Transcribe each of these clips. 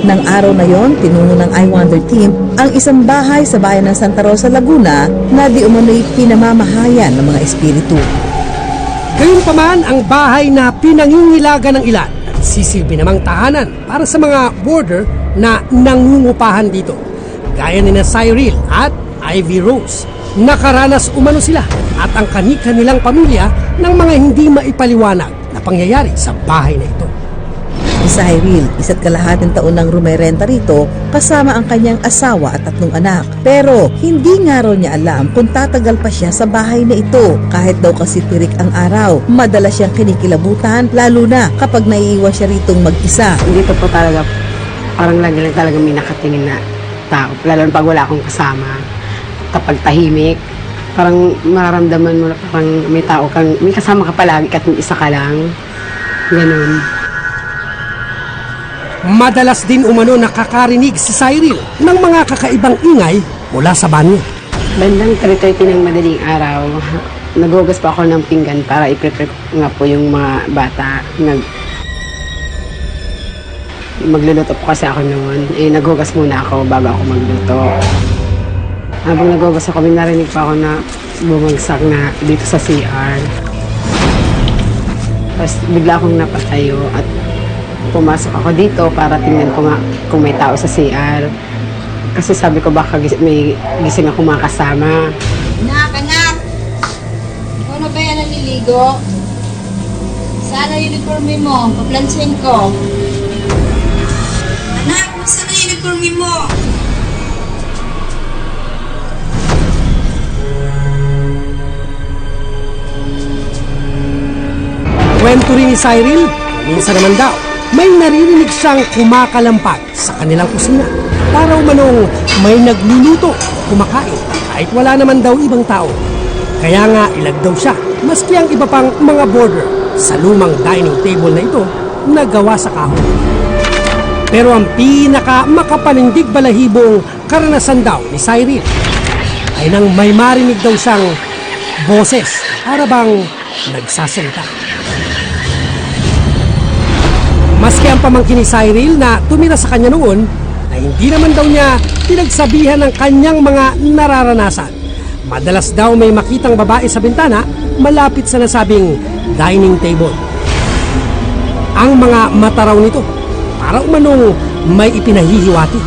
Nang araw na yon, tinuno ng I Wonder Team ang isang bahay sa bayan ng Santa Rosa, Laguna na di umano'y pinamamahayan ng mga espiritu. Gayunpaman ang bahay na pinangingilaga ng ilan sisilbi namang tahanan para sa mga border na nangungupahan dito. Gaya ni na Cyril at Ivy Rose. Nakaranas umano sila at ang kanika nilang pamilya ng mga hindi maipaliwanag na pangyayari sa bahay na ito. Si Cyril, isa't kalahating taon nang rumerenta rito kasama ang kanyang asawa at tatlong anak. Pero hindi nga raw niya alam kung tatagal pa siya sa bahay na ito. Kahit daw kasi tirik ang araw, madalas siyang kinikilabutan lalo na kapag naiiwan siya ritong mag-isa. Dito po talaga, parang lagi lang talaga may nakatingin na tao. Lalo na pag wala akong kasama. Kapag tahimik, parang mararamdaman mo na parang may tao kang, may kasama ka palagi kahit yung isa ka lang. Ganun. Madalas din umano nakakarinig si Cyril ng mga kakaibang ingay mula sa banyo. Bandang 3.30 ng madaling araw, nagugas pa ako ng pinggan para i-prepare nga po yung mga bata. Nag Magluluto po kasi ako noon. Eh, nagugas muna ako bago ako magluto. Habang nagugas ako, may narinig pa ako na bumagsak na dito sa CR. Tapos bigla akong napatayo at pumasok ako dito para tingnan ko nga kung may tao sa CR. Kasi sabi ko baka gis- may gising ako mga kasama. Anak, anak! Ikaw na ba yan naliligo? Sana uniform mo, paplansin ko. Anak, gusto na uniform mo? Kwento rin ni Cyril, minsan naman daw, may naririnig siyang kumakalampag sa kanilang kusina. Para umanong may nagluluto kumakain kahit wala naman daw ibang tao. Kaya nga ilag daw siya, maski ang iba pang mga border sa lumang dining table na ito na gawa sa kahoy. Pero ang pinaka makapanindig balahibong karanasan daw ni Cyril ay nang may marinig daw siyang boses para bang nagsasalita. Maski ang pamangkin ni Cyril na tumira sa kanya noon, na hindi naman daw niya pinagsabihan ng kanyang mga nararanasan. Madalas daw may makitang babae sa bintana malapit sa nasabing dining table. Ang mga mata raw nito para umanong may ipinahihiwati.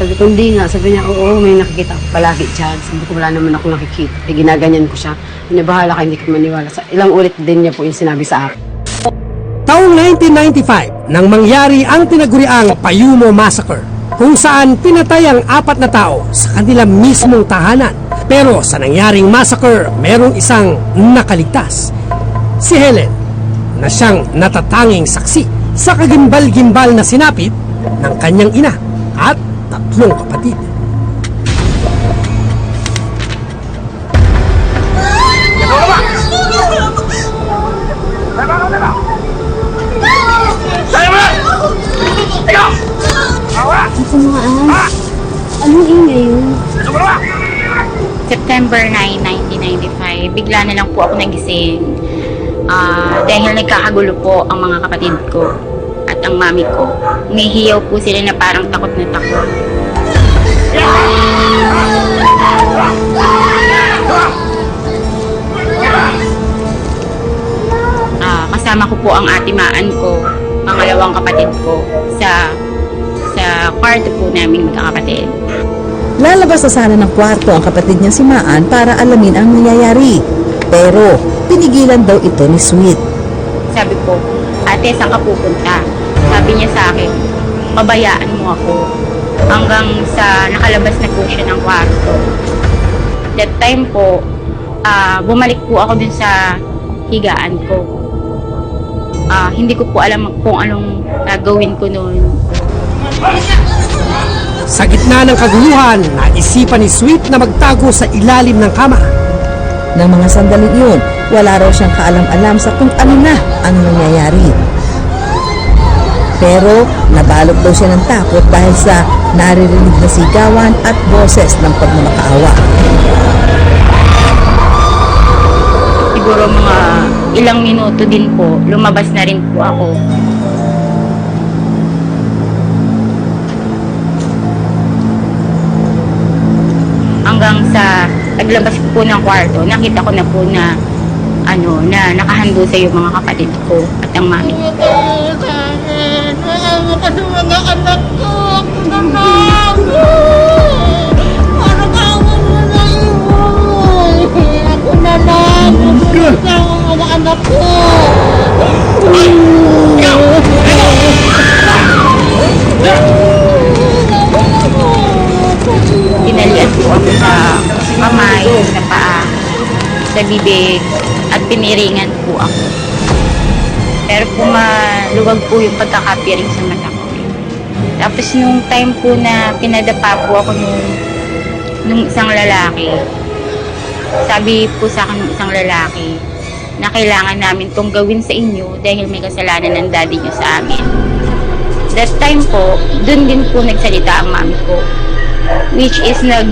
Sabi ko, hindi nga. Sabi niya, oo, may nakikita ako palagi dyan. Sabi ko, wala naman ako nakikita. Eh, ginaganyan ko siya. Hindi, bahala ka, hindi ka maniwala. Sa, ilang ulit din niya po yung sinabi sa akin. Taong 1995 nang mangyari ang tinaguriang Payumo Massacre kung saan pinatay ang apat na tao sa kanila mismong tahanan. Pero sa nangyaring massacre, merong isang nakaligtas. Si Helen na siyang natatanging saksi sa kagimbal-gimbal na sinapit ng kanyang ina at tatlong kapatid. Anong ingay yun? September 9, 1995, bigla na lang po ako nagising. Ah, dahil nagkakagulo po ang mga kapatid ko at ang mami ko. Umihiyaw po sila na parang takot na takot. Ah, kasama ko po ang atimaan ko, pangalawang kapatid ko, sa sa kwarto po namin magkakapatid. Lalabas na sana ng kwarto ang kapatid niya si Maan para alamin ang nangyayari. Pero pinigilan daw ito ni Sweet. Sabi ko, ate, saan ka pupunta? Sabi niya sa akin, pabayaan mo ako. Hanggang sa nakalabas na po siya ng kwarto. That time po, ah, bumalik po ako dun sa higaan ko. Ah, hindi ko po alam kung anong gagawin ko noon. Sa gitna ng kaguluhan, naisipan ni Sweet na magtago sa ilalim ng kama. Ng mga sandaling iyon, wala raw siyang kaalam-alam sa kung ano na ang nangyayari. Pero nabalot daw siya ng takot dahil sa naririnig na sigawan at boses ng pagmamakaawa. siguro mga ilang minuto din po, lumabas na rin po ako. Hanggang sa paglabas ko po ng kwarto, nakita ko na po na ano, na nakahando sa yung mga kapatid ko at ang mami ko. Wala mo kasi mga anak ko. Ako na lang. Ano ka ako na lang Ako na lang. Ako na mga anak ko. Tinalian po ako sa kamay, sa paa, sa bibig, at piniringan po ako. Pero po maluwag po yung pagkakapiring sa mata ko. Tapos nung time po na pinadapa po ako nung, nung isang lalaki, sabi po sa akin ng isang lalaki, na kailangan namin tong gawin sa inyo dahil may kasalanan ng daddy nyo sa amin. That time po, dun din po nagsalita ang mami ko. Which is nag,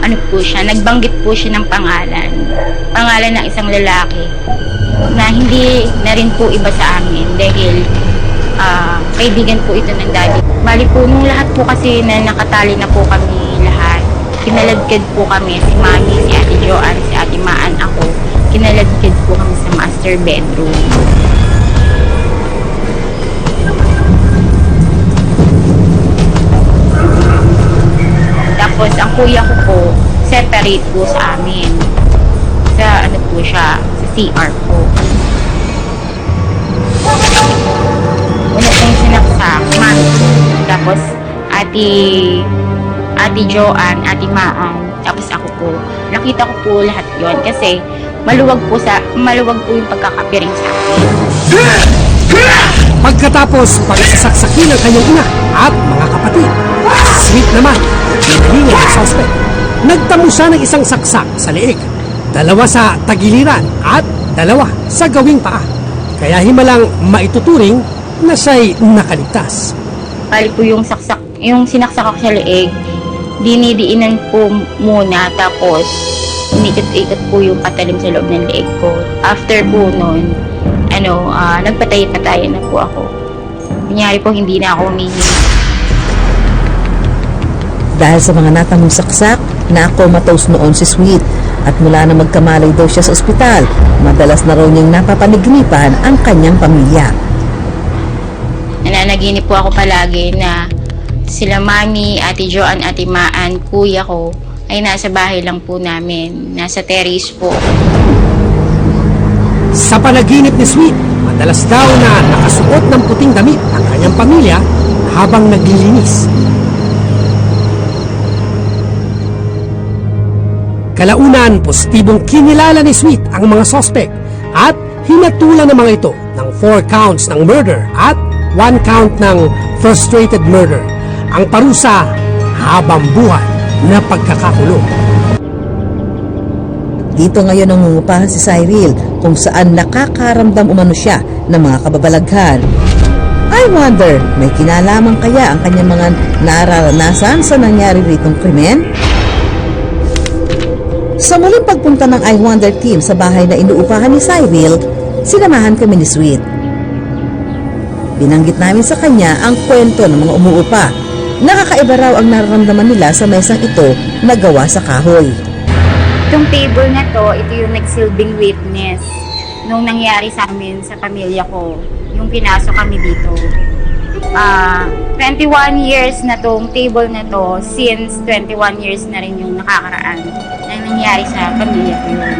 ano po siya, nagbanggit po siya ng pangalan. Pangalan ng isang lalaki na hindi na rin po iba sa amin dahil ah, kaibigan po ito ng daddy. Bali po, nung lahat po kasi na nakatali na po kami lahat, kinaladkad po kami, si Mami, si Ate Joanne, si Ate Maan, ako, kinaladkad po kami sa master bedroom. Tapos, ang kuya ko po, separate po sa amin. Sa, ano po siya, CR po. Una pong sinaksak, mami. Tapos, ati, ati Joanne, ati Maan, tapos ako po. Nakita ko po lahat yon kasi maluwag po sa, maluwag po yung pagkakapiring sa akin. Pagkatapos pagsasaksakin ng kanyang ina at mga kapatid, sweet naman, pinahinga ng suspect. Nagtamo siya ng isang saksak sa leeg, dalawa sa tagiliran at dalawa sa gawing paa. Kaya himalang maituturing na siya'y nakaligtas. Bali po yung saksak, yung sinaksak sa leeg, dinidiinan po muna tapos unikot-ikot po yung patalim sa loob ng leeg ko. After po nun, ano, ah, nagpatay-patayan na po ako. Kunyari po, hindi na ako humingi. Dahil sa mga natamong saksak, na-comatose noon si Sweet at mula na magkamalay daw siya sa ospital, madalas na raw niyang napapanignipan ang kanyang pamilya. Nananaginip po ako palagi na sila mami, ate Joanne, ate Maan, kuya ko, ay nasa bahay lang po namin. Nasa terrace po. Sa panaginip ni Sweet, madalas daw na nakasuot ng puting damit ang kanyang pamilya habang naglilinis. Kalaunan, positibong kinilala ni Sweet ang mga sospek at hinatulan ng mga ito ng 4 counts ng murder at 1 count ng frustrated murder. Ang parusa, habang buhay na pagkakakulong. Dito ngayon ang nangungupahan si Cyril kung saan nakakaramdam umano siya ng mga kababalaghan. I wonder, may kinalaman kaya ang kanyang mga nararanasan sa nangyari ritong krimen? Sa muling pagpunta ng I Wonder team sa bahay na inuupahan ni Cyril, sinamahan kami ni Sweet. Binanggit namin sa kanya ang kwento ng mga umuupa. Nakakaiba raw ang nararamdaman nila sa mesang ito na gawa sa kahoy. Itong table na to, ito yung nagsilbing witness nung nangyari sa amin sa pamilya ko. Yung pinasok kami dito. Ah, 21 years na tong table na to, since 21 years na rin yung nakakaraan na nangyari sa pamilya ko yun.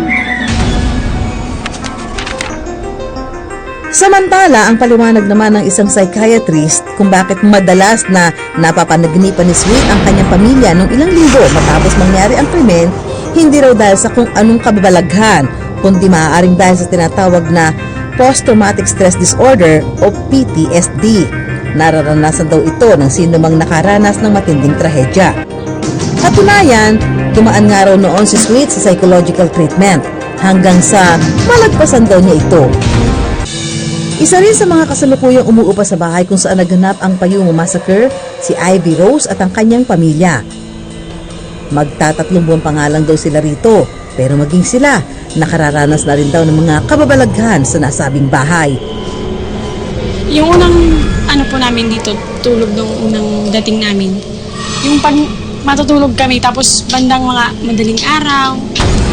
Samantala, ang paliwanag naman ng isang psychiatrist kung bakit madalas na napapanaginipan ni Sweet ang kanyang pamilya nung ilang linggo matapos mangyari ang krimen, hindi raw dahil sa kung anong kababalaghan, kundi maaaring dahil sa tinatawag na Post-Traumatic Stress Disorder o PTSD. Nararanasan daw ito ng sino mang nakaranas ng matinding trahedya. Katunayan, dumaan nga raw noon si Sweet sa psychological treatment hanggang sa malagpasan daw niya ito. Isa rin sa mga kasalukuyang umuupa sa bahay kung saan naganap ang Payumo Massacre, si Ivy Rose at ang kanyang pamilya. Magtatatlong buwan pa nga lang daw sila rito Pero maging sila, nakararanas na rin daw ng mga kababalaghan sa nasabing bahay. Yung unang ano po namin dito, tulog nung unang dating namin. Yung pag matutulog kami, tapos bandang mga madaling araw,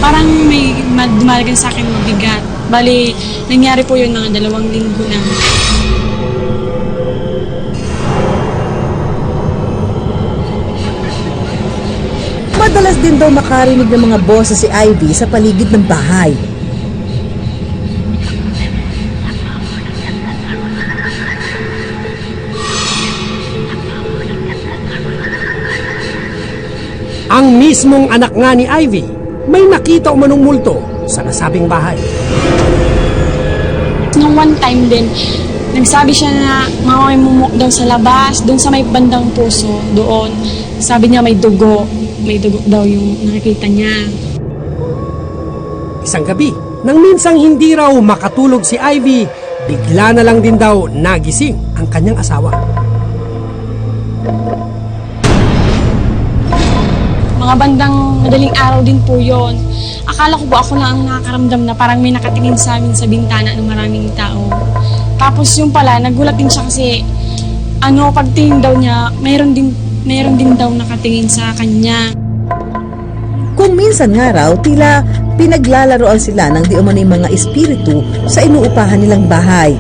parang may dumalagan sa akin mabigat. Bali, nangyari po yun mga dalawang linggo na. Madalas din daw makarinig ng mga boses si Ivy sa paligid ng bahay. Mismong anak nga ni Ivy, may nakita umanong multo sa nasabing bahay. Nung one time din, nagsabi siya na mamamimumok daw sa labas, doon sa may bandang puso, doon. Sabi niya may dugo, may dugo daw yung nakikita niya. Isang gabi, nang minsang hindi raw makatulog si Ivy, bigla na lang din daw nagising ang kanyang asawa. Mga bandang madaling araw din po yon. Akala ko po ako lang ang nakakaramdam na parang may nakatingin sa amin sa bintana ng maraming tao. Tapos yung pala, nagulat din siya kasi ano, pagtingin daw niya, mayroon din, mayroon din daw nakatingin sa kanya. Kung minsan nga raw, tila pinaglalaroan sila ng di mga espiritu sa inuupahan nilang bahay.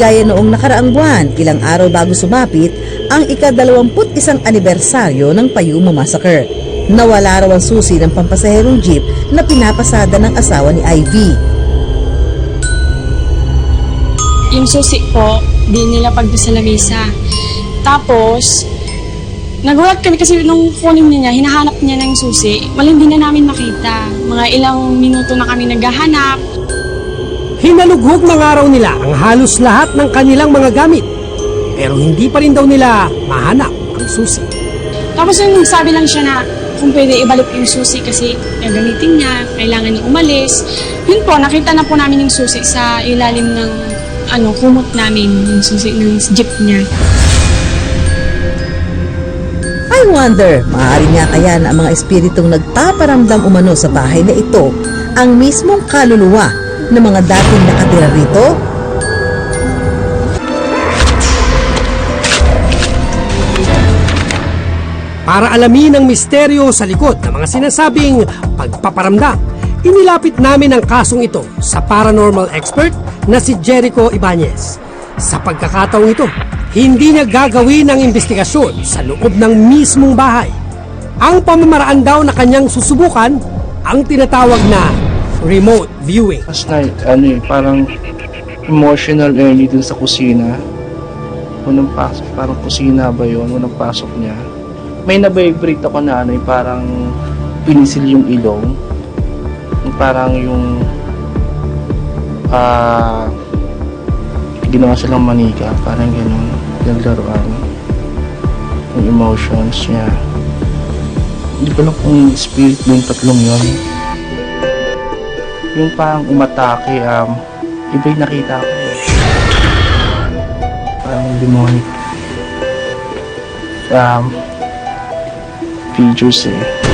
Gaya noong nakaraang buwan, ilang araw bago sumapit, ang ika-21 anibersaryo ng Payuma Massacre. Nawala raw ang susi ng pampasaherong jeep na pinapasada ng asawa ni Ivy. Yung susi po, di nila pagdo sa lamesa. Tapos, nagulat kami kasi nung kunin niya, hinahanap niya ng susi. Wala hindi na namin makita. Mga ilang minuto na kami naghahanap. Hinalughog ng araw nila ang halos lahat ng kanilang mga gamit. Pero hindi pa rin daw nila mahanap ang susi. Tapos yung sabi lang siya na kung pwede ibalik yung susi kasi gagamitin niya, kailangan niya umalis. Yun po, nakita na po namin yung susi sa ilalim ng ano, kumot namin, yung susi ng jeep niya. I wonder, maaari nga kaya na ang mga espiritong nagpaparamdam umano sa bahay na ito ang mismong kaluluwa ng mga dating nakatira rito? Para alamin ang misteryo sa likod ng mga sinasabing pagpaparamdam, inilapit namin ang kasong ito sa paranormal expert na si Jericho Ibanez. Sa pagkakataong ito, hindi niya gagawin ang investigasyon sa loob ng mismong bahay. Ang pamamaraan daw na kanyang susubukan ang tinatawag na remote viewing. Last night, ano eh, parang emotional early dun sa kusina. Unang pasok, parang kusina ba yun? Unang pasok niya. May nabibrate ako na ano eh, parang pinisil yung ilong. Yung Parang yung ah ginawa silang manika, parang ganun, naglaruan yung emotions niya. Hindi ko lang kung spirit ba yung tatlong yun yung parang umatake, um, iba yung nakita ko. Parang demonic um, features eh.